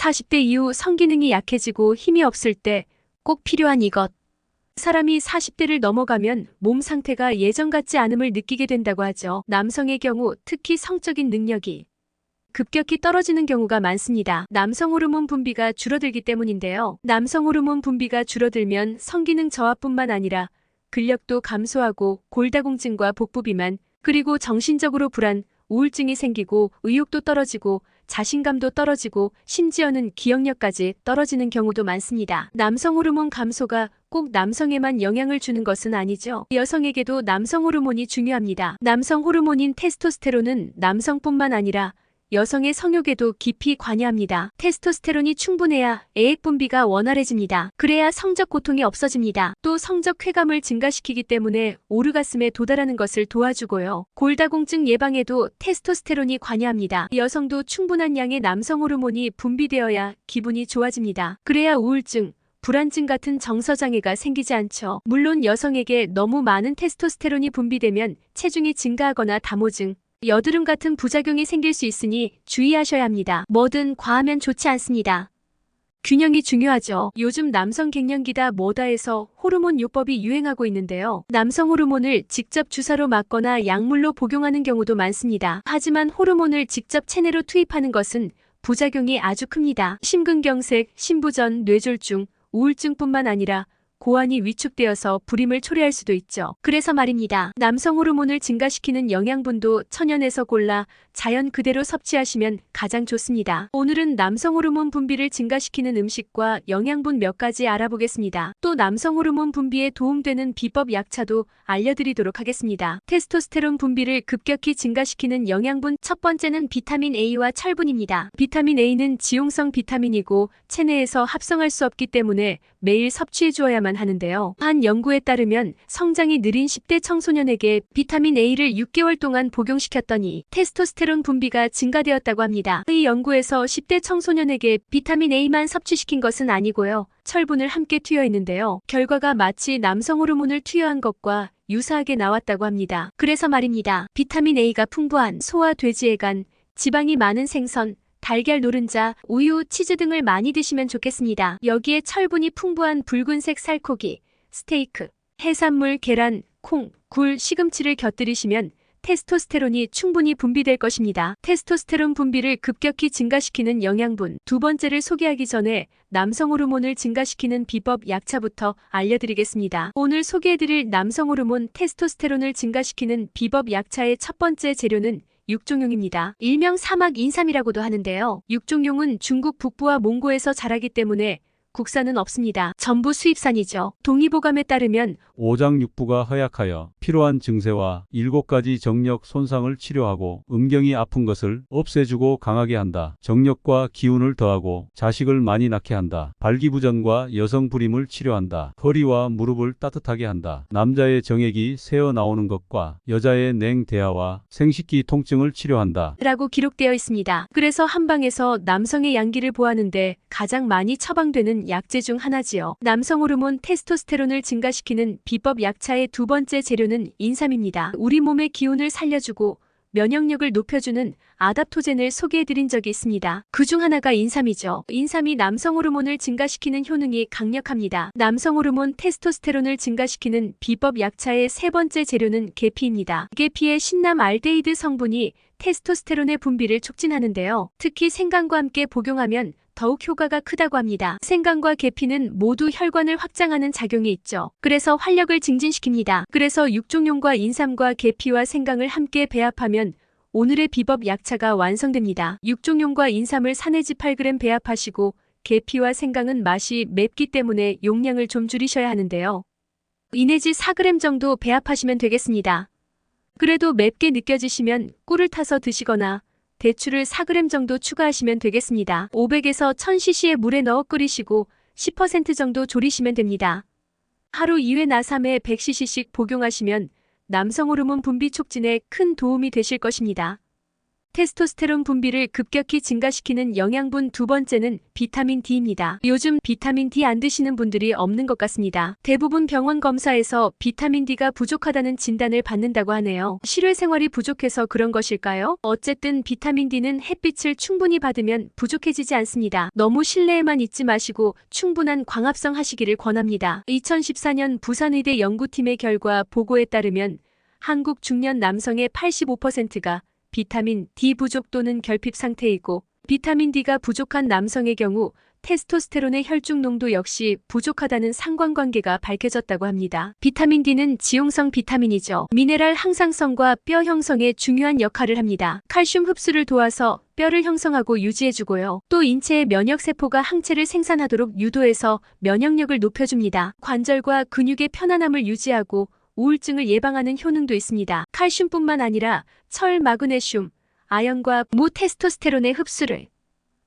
40대 이후 성기능이 약해지고 힘이 없을 때 꼭 필요한 이것. 사람이 40대를 넘어가면 몸 상태가 예전 같지 않음을 느끼게 된다고 하죠. 남성의 경우 특히 성적인 능력이 급격히 떨어지는 경우가 많습니다. 남성 호르몬 분비가 줄어들기 때문인데요. 남성 호르몬 분비가 줄어들면 성기능 저하뿐만 아니라 근력도 감소하고 골다공증과 복부 비만, 그리고 정신적으로 불안, 우울증이 생기고 의욕도 떨어지고 자신감도 떨어지고 심지어는 기억력까지 떨어지는 경우도 많습니다. 남성 호르몬 감소가 꼭 남성에만 영향을 주는 것은 아니죠. 여성에게도 남성 호르몬이 중요합니다. 남성 호르몬인 테스토스테론은 남성뿐만 아니라 여성의 성욕에도 깊이 관여합니다. 테스토스테론이 충분해야 애액 분비가 원활해집니다. 그래야 성적 고통이 없어집니다. 또 성적 쾌감을 증가시키기 때문에 오르가슴에 도달하는 것을 도와주고요. 골다공증 예방에도 테스토스테론이 관여합니다. 여성도 충분한 양의 남성 호르몬이 분비되어야 기분이 좋아집니다. 그래야 우울증, 불안증 같은 정서장애가 생기지 않죠. 물론 여성에게 너무 많은 테스토스테론이 분비되면 체중이 증가하거나 다모증, 여드름 같은 부작용이 생길 수 있으니 주의하셔야 합니다. 뭐든 과하면 좋지 않습니다. 균형이 중요하죠. 요즘 남성 갱년기다 뭐다 해서 호르몬 요법이 유행하고 있는데요. 남성 호르몬을 직접 주사로 맞거나 약물로 복용하는 경우도 많습니다. 하지만 호르몬을 직접 체내로 투입하는 것은 부작용이 아주 큽니다. 심근경색, 심부전, 뇌졸중, 우울증뿐만 아니라 고환이 위축되어서 불임을 초래할 수도 있죠. 그래서 말입니다. 남성 호르몬을 증가시키는 영양분도 천연에서 골라 자연 그대로 섭취하시면 가장 좋습니다. 오늘은 남성 호르몬 분비를 증가시키는 음식과 영양분 몇 가지 알아보겠습니다. 또 남성 호르몬 분비에 도움되는 비법 약차도 알려드리도록 하겠습니다. 테스토스테론 분비를 급격히 증가시키는 영양분 첫 번째는 비타민 A와 철분입니다. 비타민 A는 지용성 비타민이고 체내에서 합성할 수 없기 때문에 매일 섭취해 주어야만 하는데요. 한 연구에 따르면 성장이 느린 10대 청소년에게 비타민 A를 6개월 동안 복용시켰더니 테스토스테론 분비가 증가되었다고 합니다. 이 연구에서 10대 청소년에게 비타민 A만 섭취시킨 것은 아니고요. 철분을 함께 투여했는데요. 결과가 마치 남성 호르몬을 투여한 것과 유사하게 나왔다고 합니다. 그래서 말입니다. 비타민 A가 풍부한 소와 돼지의 간, 지방이 많은 생선, 달걀 노른자, 우유, 치즈 등을 많이 드시면 좋겠습니다. 여기에 철분이 풍부한 붉은색 살코기, 스테이크, 해산물, 계란, 콩, 굴, 시금치를 곁들이시면 테스토스테론이 충분히 분비될 것입니다. 테스토스테론 분비를 급격히 증가시키는 영양분. 두 번째를 소개하기 전에 남성 호르몬을 증가시키는 비법 약차부터 알려드리겠습니다. 오늘 소개해드릴 남성 호르몬 테스토스테론을 증가시키는 비법 약차의 첫 번째 재료는 육종용입니다. 일명 사막 인삼이라고도 하는데요. 육종용은 중국 북부와 몽고에서 자라기 때문에 국산은 없습니다. 전부 수입산이죠. 동의보감에 따르면 오장육부가 허약하여 필요한 증세와 7가지 정력 손상을 치료하고 음경이 아픈 것을 없애주고 강하게 한다. 정력과 기운을 더하고 자식을 많이 낳게 한다. 발기부전과 여성 불임을 치료한다. 허리와 무릎을 따뜻하게 한다. 남자의 정액이 새어 나오는 것과 여자의 냉대하와 생식기 통증을 치료한다. 라고 기록되어 있습니다. 그래서 한방에서 남성의 양기를 보하는데 가장 많이 처방되는 약재 중 하나지요. 남성 호르몬 테스토스테론을 증가시키는 비법 약차의 두 번째 재료는 인삼입니다. 우리 몸의 기운을 살려주고 면역력을 높여주는 아답토젠을 소개해드린 적이 있습니다. 그 중 하나가 인삼이죠. 인삼이 남성 호르몬을 증가시키는 효능이 강력합니다. 남성 호르몬 테스토스테론을 증가시키는 비법 약차의 세 번째 재료는 계피입니다. 계피의 신남 알데히드 성분이 테스토스테론의 분비를 촉진하는데요. 특히 생강과 함께 복용하면 더욱 효과가 크다고 합니다. 생강과 계피는 모두 혈관을 확장하는 작용이 있죠. 그래서 활력을 증진시킵니다. 그래서 육종용과 인삼과 계피와 생강을 함께 배합하면 오늘의 비법 약차가 완성됩니다. 육종용과 인삼을 4내지 8g 배합하시고 계피와 생강은 맛이 맵기 때문에 용량을 좀 줄이셔야 하는데요. 2내지 4g 정도 배합하시면 되겠습니다. 그래도 맵게 느껴지시면 꿀을 타서 드시거나 대추를 4g 정도 추가하시면 되겠습니다. 500에서 1000cc의 물에 넣어 끓이시고 10% 정도 졸이시면 됩니다. 하루 2회 나 3회 100cc씩 복용하시면 남성 호르몬 분비 촉진에 큰 도움이 되실 것입니다. 테스토스테론 분비를 급격히 증가시키는 영양분 두 번째는 비타민 D입니다. 요즘 비타민 D 안 드시는 분들이 없는 것 같습니다. 대부분 병원 검사에서 비타민 D가 부족하다는 진단을 받는다고 하네요. 실외 생활이 부족해서 그런 것일까요? 어쨌든 비타민 D는 햇빛을 충분히 받으면 부족해지지 않습니다. 너무 실내에만 있지 마시고 충분한 광합성 하시기를 권합니다. 2014년 부산의대 연구팀의 결과 보고에 따르면 한국 중년 남성의 85%가 비타민 D 부족 또는 결핍 상태이고 비타민 D가 부족한 남성의 경우 테스토스테론의 혈중 농도 역시 부족하다는 상관관계가 밝혀졌다고 합니다. 비타민 D는 지용성 비타민이죠. 미네랄 항상성과 뼈 형성에 중요한 역할을 합니다. 칼슘 흡수를 도와서 뼈를 형성하고 유지해주고요. 또 인체의 면역세포가 항체를 생산하도록 유도해서 면역력을 높여줍니다. 관절과 근육의 편안함을 유지하고 우울증을 예방하는 효능도 있습니다. 칼슘뿐만 아니라 철, 마그네슘, 아연과 무테스토스테론의 흡수를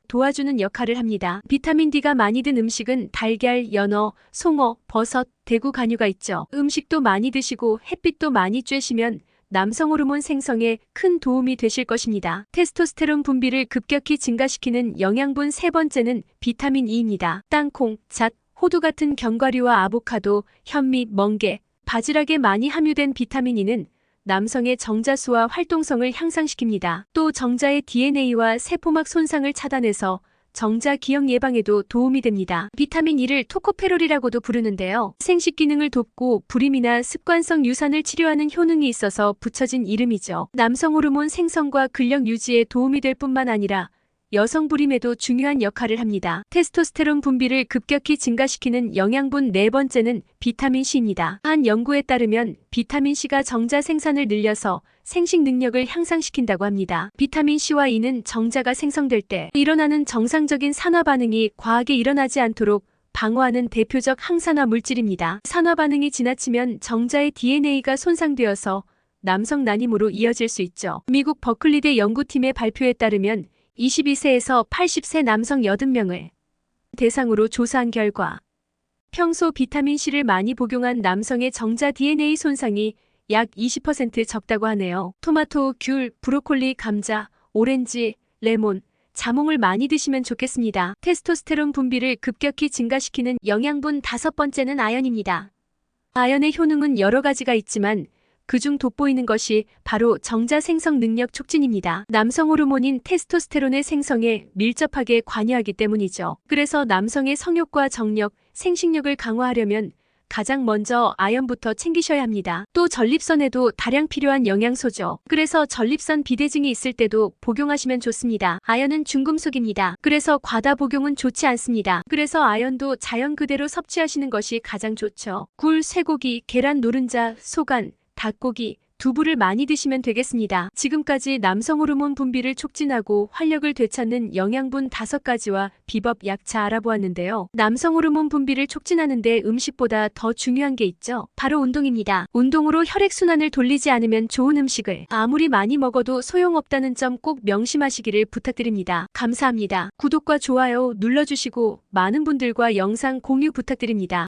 도와주는 역할을 합니다. 비타민 D가 많이 든 음식은 달걀, 연어, 송어, 버섯, 대구 간유가 있죠. 음식도 많이 드시고 햇빛도 많이 쬐시면 남성 호르몬 생성에 큰 도움이 되실 것입니다. 테스토스테론 분비를 급격히 증가시키는 영양분 세 번째는 비타민 E입니다. 땅콩, 잣, 호두 같은 견과류와 아보카도, 현미, 멍게, 바지락에 많이 함유된 비타민 E는 남성의 정자수와 활동성을 향상시킵니다. 또 정자의 DNA와 세포막 손상을 차단해서 정자 기형 예방에도 도움이 됩니다. 비타민 E를 토코페롤이라고도 부르는데요. 생식 기능을 돕고 불임이나 습관성 유산을 치료하는 효능이 있어서 붙여진 이름이죠. 남성 호르몬 생성과 근력 유지에 도움이 될 뿐만 아니라 여성 불임에도 중요한 역할을 합니다. 테스토스테론 분비를 급격히 증가시키는 영양분 네 번째는 비타민 C입니다. 한 연구에 따르면 비타민 C가 정자 생산을 늘려서 생식 능력을 향상시킨다고 합니다. 비타민 C와 E는 정자가 생성될 때 일어나는 정상적인 산화 반응이 과하게 일어나지 않도록 방어하는 대표적 항산화 물질입니다. 산화 반응이 지나치면 정자의 DNA가 손상되어서 남성 난임으로 이어질 수 있죠. 미국 버클리대 연구팀의 발표에 따르면 22세에서 80세 남성 80명을 대상으로 조사한 결과 평소 비타민C를 많이 복용한 남성의 정자 DNA 손상이 약 20% 적다고 하네요. 토마토, 귤, 브로콜리, 감자, 오렌지, 레몬, 자몽을 많이 드시면 좋겠습니다. 테스토스테론 분비를 급격히 증가시키는 영양분 다섯 번째는 아연입니다. 아연의 효능은 여러 가지가 있지만 그중 돋보이는 것이 바로 정자 생성 능력 촉진입니다. 남성 호르몬인 테스토스테론의 생성에 밀접하게 관여하기 때문이죠. 그래서 남성의 성욕과 정력, 생식력을 강화하려면 가장 먼저 아연부터 챙기셔야 합니다. 또 전립선에도 다량 필요한 영양소죠. 그래서 전립선 비대증이 있을 때도 복용하시면 좋습니다. 아연은 중금속입니다. 그래서 과다 복용은 좋지 않습니다. 그래서 아연도 자연 그대로 섭취하시는 것이 가장 좋죠. 굴, 쇠고기, 계란 노른자, 소간, 닭고기, 두부를 많이 드시면 되겠습니다. 지금까지 남성 호르몬 분비를 촉진하고 활력을 되찾는 영양분 다섯 가지와 비법 약차 알아보았는데요. 남성 호르몬 분비를 촉진하는데 음식보다 더 중요한 게 있죠. 바로 운동입니다. 운동으로 혈액순환을 돌리지 않으면 좋은 음식을 아무리 많이 먹어도 소용없다는 점 꼭 명심하시기를 부탁드립니다. 감사합니다. 구독과 좋아요 눌러주시고 많은 분들과 영상 공유 부탁드립니다.